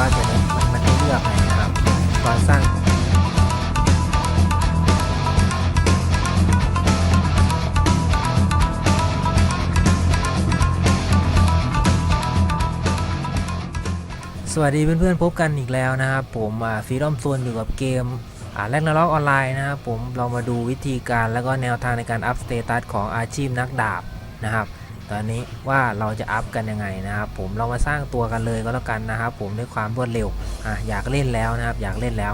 ว่าตัวนี้มันมันให้เลือกไงนะครับตอนสร้างสวัสดีเพื่อนๆพบกันอีกแล้วนะครับผมฟรีดอมโซนอยู่กับเกมแรกนาล็อกออนไลน์นะครับผมเรามาดูวิธีการแล้วก็แนวทางในการอัพสเตตัสของอาชีพนักดาบนะครับ ตอนนี้ว่าเราจะอัพกันยังไงนะครับผมเรามาสร้างตัวกันเลยก็แล้วกันนะครับผมด้วยความรวดเร็วอะอยากเล่นแล้วนะครับอยากเล่นแล้ว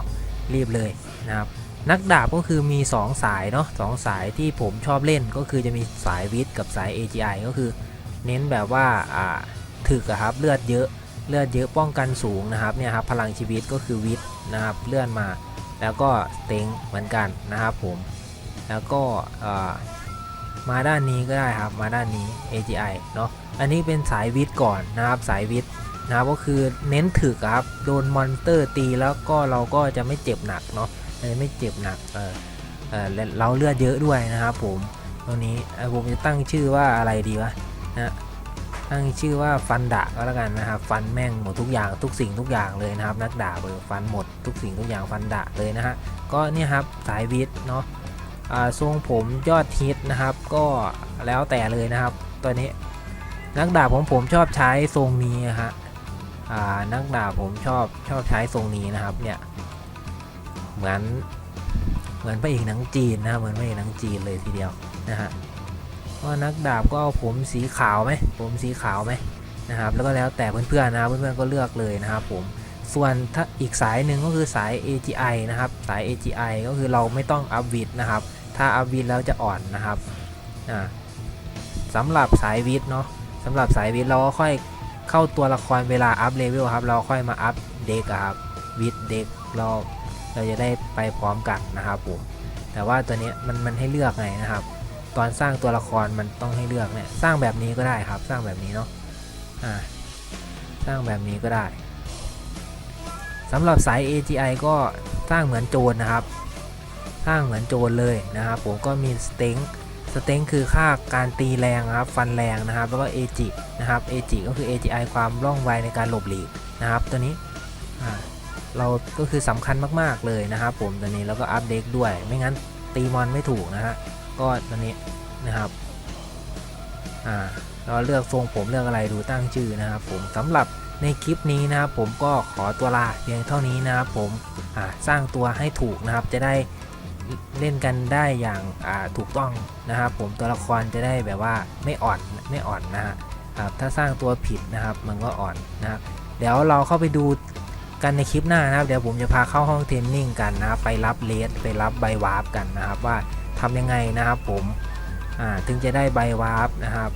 รีบเลยนะครับนักดาบก็คือมี 2 สายเนาะสองสายที่ผมชอบเล่นก็คือจะมีสายวิทย์กับสาย AGI ก็คือเน้นแบบว่าอ่าถึกอะครับเลือดเยอะเลือดเยอะป้องกันสูงนะครับเนี่ยครับพลังชีวิตก็คือวิทย์นะครับเลื่อนมา แล้วก็เต็งเหมือนกันนะครับผมแล้วก็อ่า มาด้านนี้ก็ได้ครับมาด้านนี้ AGI เนาะอันนี้เป็นสายวิทย์ก่อนนะครับสายวิทย์นะครับก็คือเน้นถึกอครับโดนมอนสเตอร์ตีแล้วก็เราก็จะไม่เจ็บหนักเนาะไม่เจ็บหนักเออเออเราเลือดเยอะด้วยนะครับผมตรงนี้ผมจะตั้งชื่อว่าอะไรดีวะนะตั้งชื่อว่าฟันดะก็แล้วกันนะครับฟันแม่งหมดทุกอย่างทุกสิ่งทุกอย่างเลยนะครับ นักดาบเออฟันหมดทุกสิ่งทุกอย่างฟันดะเลยนะฮะก็เนี่ยครับสายวิทย์เนาะ ทรงผมยอดฮิตนะครับ ก็แล้วแต่เลยนะครับ ตัวนี้นักดาบของผมชอบใช้ทรงนี้นะฮะนักดาบผมชอบชอบใช้ทรงนี้นะครับ เนี่ยเหมือนเหมือนพระเอกหนังจีนนะครับเหมือนพระเอกหนังจีนเลยทีเดียวนะฮะว่านักดาบก็ผมสีขาวไหมผมสีขาวไหมนะครับ แล้วก็แล้วแต่เพื่อนๆนะครับเพื่อนๆก็เลือกเลยนะครับ ผมส่วนถ้าอีกสายหนึ่งก็คือสาย AGI นะครับ สาย AGI ก็คือเราไม่ต้องอัพวิดนะครับ ถ้าอัพวิดแล้วจะอ่อนนะครับอ่าสำหรับสายวิดเนาะสำหรับสายวิดเราก็ค่อยเข้าตัวละครเวลาอัพเลเวลครับ เราค่อยมาอัพเด็กครับวิดเด็กเราเราจะได้ไปพร้อมกันนะครับผมแต่ว่าตัวนี้มันมันให้เลือกไงนะครับ ตอนสร้างตัวละครมันต้องให้เลือกเนี่ยสร้างแบบนี้ก็ได้ครับ สร้างแบบนี้เนาะอ่าสร้างแบบนี้ก็ได้สำหรับสาย AGI ก็สร้างเหมือนโจรนะครับ สร้างเหมือนโจรเลยนะครับผมก็มีสเต็งสเต็งคือค่าการตีแรงครับฟันแรงนะครับ แล้วก็ AG นะครับ AG ก็คือ AGI ความร่องไวในการหลบหลีกนะครับ ตัวนี้เราก็คือสำคัญมากๆเลยนะครับ ผมตอนนี้แล้วก็อัปเดตด้วย ไม่งั้นตีมอนไม่ถูกนะฮะก็ตอนนี้นะครับอ่าเราเลือกทรงผมเลือกอะไรดูตั้งชื่อนะครับ ผมสำหรับในคลิปนี้นะครับผมก็ขอตัวลาเพียงเท่านี้นะครับผมสร้างตัวให้ถูกนะครับจะได้ เล่นกันได้อย่างาถูกต้องนะครับ ผมตัวละครจะได้แบบว่าไม่อ่อนไม่อ่อนนะฮะครับถ้าสร้างตัวผิดนะครับมันก็อ่อนนะครับเดี๋ยวเราเข้าไปดูกันในคลิปหน้านะครับ เดี๋ยวผมจะพาเข้าห้องเทรนนิ่งกันนะครับไปรับเลสไปรับใบวาร์ปกันนะครับ ว่าทำยังไงนะครับผมถึงจะได้ใบวาร์ปนะครับ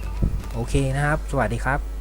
โอเคนะครับ สวัสดีครับ